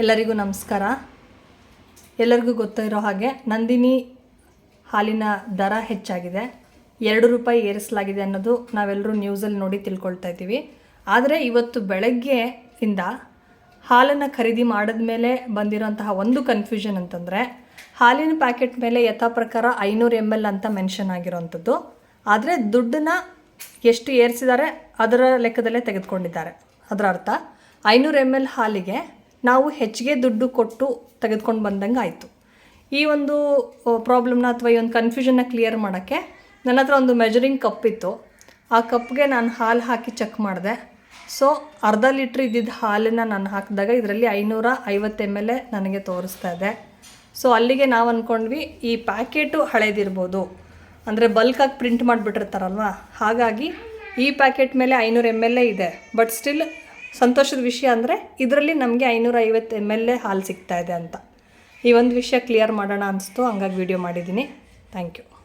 ಎಲ್ಲರಿಗೂ ನಮಸ್ಕಾರ. ಎಲ್ಲರಿಗೂ ಗೊತ್ತಿರೋ ಹಾಗೆ ನಂದಿನಿ ಹಾಲಿನ ದರ ಹೆಚ್ಚಾಗಿದೆ. ಎರಡು ರೂಪಾಯಿ ಏರಿಸಲಾಗಿದೆ ಅನ್ನೋದು ನಾವೆಲ್ಲರೂ ನ್ಯೂಸಲ್ಲಿ ನೋಡಿ ತಿಳ್ಕೊಳ್ತಾ ಇದ್ದೀವಿ. ಆದರೆ ಇವತ್ತು ಬೆಳಗ್ಗೆ ಇಂದ ಹಾಲನ್ನು ಖರೀದಿ ಮಾಡಿದ್ಮೇಲೆ ಬಂದಿರೋಂತಹ ಒಂದು ಕನ್ಫ್ಯೂಷನ್ ಅಂತಂದರೆ, ಹಾಲಿನ ಪ್ಯಾಕೆಟ್ ಮೇಲೆ ಯಥಾ ಪ್ರಕಾರ ಐನೂರು ಎಂ ಎಲ್ ಅಂತ ಮೆನ್ಷನ್ ಆಗಿರೋವಂಥದ್ದು ಆದರೆ ದುಡ್ಡನ್ನ ಎಷ್ಟು ಏರಿಸಿದ್ದಾರೆ ಅದರ ಲೆಕ್ಕದಲ್ಲೇ ತೆಗೆದುಕೊಂಡಿದ್ದಾರೆ. ಅದರ ಅರ್ಥ, ಐನೂರು ಎಂ ಎಲ್ ಹಾಲಿಗೆ ನಾವು ಹೆಚ್ಚಿಗೆ ದುಡ್ಡು ಕೊಟ್ಟು ತೆಗೆದುಕೊಂಡು ಬಂದಂಗೆ ಆಯಿತು. ಈ ಒಂದು ಪ್ರಾಬ್ಲಮ್ನ ಅಥವಾ ಈ ಒಂದು ಕನ್ಫ್ಯೂಷನ್ನ ಕ್ಲಿಯರ್ ಮಾಡೋಕ್ಕೆ ನನ್ನ ಹತ್ರ ಒಂದು ಮೆಜರಿಂಗ್ ಕಪ್ ಇತ್ತು. ಆ ಕಪ್ಗೆ ನಾನು ಹಾಲು ಹಾಕಿ ಚೆಕ್ ಮಾಡಿದೆ. ಸೊ ಅರ್ಧ ಲೀಟ್ರ್ ಇದ್ದಿದ್ದ ಹಾಲನ್ನು ನಾನು ಹಾಕಿದಾಗ ಇದರಲ್ಲಿ ಐನೂರ ಐವತ್ತು ಎಂ ಎಲ್ ನನಗೆ ತೋರಿಸ್ತಾ ಇದೆ. ಸೊ ಅಲ್ಲಿಗೆ ನಾವು ಅಂದ್ಕೊಂಡ್ವಿ ಈ ಪ್ಯಾಕೆಟು ಹಳೇದಿರ್ಬೋದು. ಅಂದರೆ ಬಲ್ಕಾಗಿ ಪ್ರಿಂಟ್ ಮಾಡಿಬಿಟ್ಟಿರ್ತಾರಲ್ವ? ಹಾಗಾಗಿ ಈ ಪ್ಯಾಕೆಟ್ ಮೇಲೆ ಐನೂರು ಎಂ ಎಲ್ ಎ ಇದೆ. ಬಟ್ ಸ್ಟಿಲ್ ಸಂತೋಷದ ವಿಷಯ ಅಂದರೆ ಇದರಲ್ಲಿ ನಮಗೆ ಐನೂರ ಐವತ್ತು ಎಂ ಎಲ್ ಎ ಹಾಲು ಸಿಗ್ತಾಯಿದೆ ಅಂತ. ಈ ಒಂದು ವಿಷಯ ಕ್ಲಿಯರ್ ಮಾಡೋಣ ಅನಿಸ್ತು, ಹಂಗಾಗಿ ವಿಡಿಯೋ ಮಾಡಿದ್ದೀನಿ. Thank you